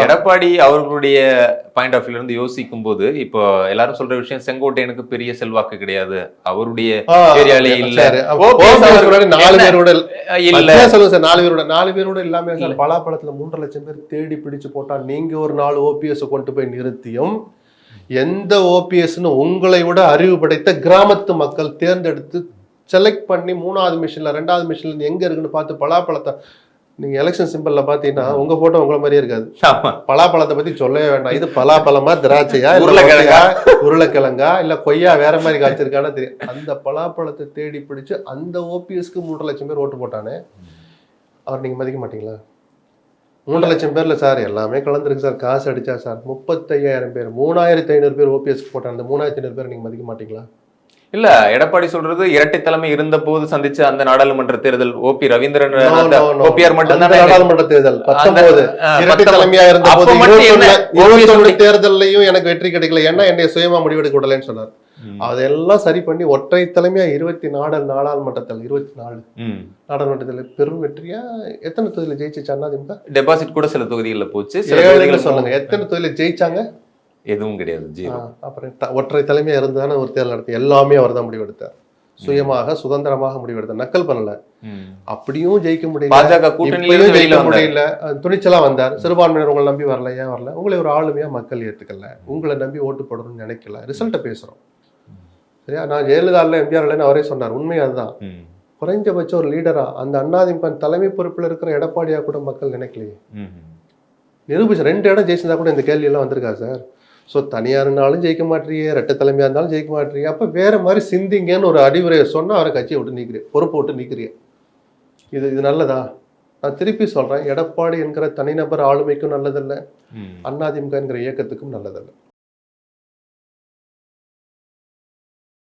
எடப்பாடி அவர்களுடைய point of வியூல இருந்து யோசிக்கும் போது இப்போ எல்லாரும் சொல்ற விஷயம் செங்கோட்டையனுக்கு பெரிய செல்வாக்கு கிடையாது அவருடைய ஏரியாலே இல்ல. நாலு? பேரோட இல்ல அதான் சொல்லுங்க சார் நாலு பேரோட நாலு பேரோட இல்லாம இல்ல. சார் பலாப்பழத்துல மூன்றரை லட்சம் பேர் தேடி பிடிச்சு போட்டா நீங்க ஒரு நாலு ஓபிஎஸ் கொண்டு போய் நிறுத்தியும் எந்த ஓபிஎஸ்னு உங்களை விட அறிவு படைத்த கிராமத்து மக்கள் தேர்ந்தெடுத்து செலக்ட் பண்ணி மூணாவது மிஷின்ல ரெண்டாவது மிஷின்ல எங்க இருக்குன்னு பார்த்து பலாப்பழத்தை நீங்க எலெக்ஷன் சிம்பிள்ல பாத்தீங்கன்னா உங்க போட்டோ உங்களை மாதிரியே இருக்காது. பலாப்பழத்தை பத்தி சொல்லவே வேண்டாம். இது பலாப்பழமா திராட்சையா உருளைக்கிழங்கா? உருளைக்கிழங்கா இல்ல கொய்யா வேற மாதிரி காய்ச்சிருக்கான்னு தெரியும் அந்த பலாப்பழத்தை தேடி பிடிச்சு அந்த ஓபிஎஸ்க்கு மூன்றரை லட்சம் பேர் ஓட்டு போட்டானே. அவர் நீங்க மதிக்க மாட்டீங்களா? மூன்றரை லட்சம் பேர்ல சார் எல்லாமே கலந்துருக்கு சார். காசு அடிச்சா சார். முப்பத்தையாயிரம் பேர் மூணாயிரத்தி ஐநூறு பேர் ஓபிஎஸ்க்கு போட்டாங்க. அந்த மூணாயிரத்தி ஐநூறு பேர் நீங்க மதிக்க மாட்டீங்களா? இல்ல எடப்பாடி சொல்றது இரட்டை தலைமை இருந்த போது சந்திச்ச அந்த நாடாளுமன்ற தேர்தல் ரவீந்திரன் அந்த no, no. ஓபிஆர் மட்டும் நாடாளுமன்ற தேர்தல். தலைமையா இருந்த போது தேர்தல்லையும் எனக்கு வெற்றி கிடைக்கல. ஏன்னா என்னை சுயமா முடிவெடுக்க விடலைன்னு சொன்னார். அதெல்லாம் சரி பண்ணி ஒற்றை தலைமையா இருபத்தி நாலு நாடாளுமன்றத்தில் இருபத்தி நாலு. நாடாளுமன்றத்தில் பெரும் வெற்றியா? எத்தனை தொகுதியில ஜெயிச்சு அதிமுக டெபாசிட் கூட சில தொகுதிகள்ல போச்சு. சொல்லுங்க. எத்தனை தொகுதியில ஜெயிச்சாங்க? எதுவும் கிடையாது ஜீரோ. அப்புறம் ஒற்றை தலைமையா இருந்தானே ஒரு தேர்தல் நடத்தி எல்லாமே அவர் தான் முடிவெடுத்தார். சுயமாக சுதந்திரமாக முடிவெடுத்தார். நக்கல் பண்ணல. அப்படியும் ஜெயிக்க முடியல. பாஜக கூட்டணியில இப்பயும் இருந்து வெளியில ஜெயிக்க முடியல. துணிச்சலா வந்தார். சிறுபான்மையினர் உங்களை நம்பி வரல ஏன் வரல? உங்களை ஒரு ஆளுமையா மக்கள் ஏத்துக்கல. உங்களை நம்பி ஓட்டு போடணும்னு நினைக்கல. ரிசல்ட்டை பேசுறோம். சரியா? நான் ஜெயலலிதா எம்ஜிஆர் இல்லைன்னு அவரே சொன்னார். உண்மை அதுதான். குறைஞ்சபட்சம் ஒரு லீடரா அந்த அண்ணாதிமுக தலைமை பொறுப்புல இருக்கிற எடப்பாடியா கூட மக்கள் நினைக்கலையே. நிரூபிச்சு ரெண்டு இடம் ஜெயிச்சிருந்தா கூட இந்த கேள்வி எல்லாம் வந்திருக்கா சார்? ஸோ தனியாருனாலும் ஜெயிக்க மாட்டீங்க ரெட்டை தலைமையா இருந்தாலும் ஜெயிக்க மாட்டீங்க அப்ப வேற மாதிரி சிந்திங்கன்னு ஒரு அறிவுரையை சொன்னா அவரை கட்சியை விட்டு நீக்கிறீங்க பொறுப்பை விட்டு நீக்கிறீங்க இது இது நல்லதா? நான் திருப்பி சொல்றேன் எடப்பாடி என்கிற தனிநபர் ஆளுமைக்கும் நல்லதல்ல. அதிமுக என்கிற இயக்கத்துக்கும் நல்லதல்ல.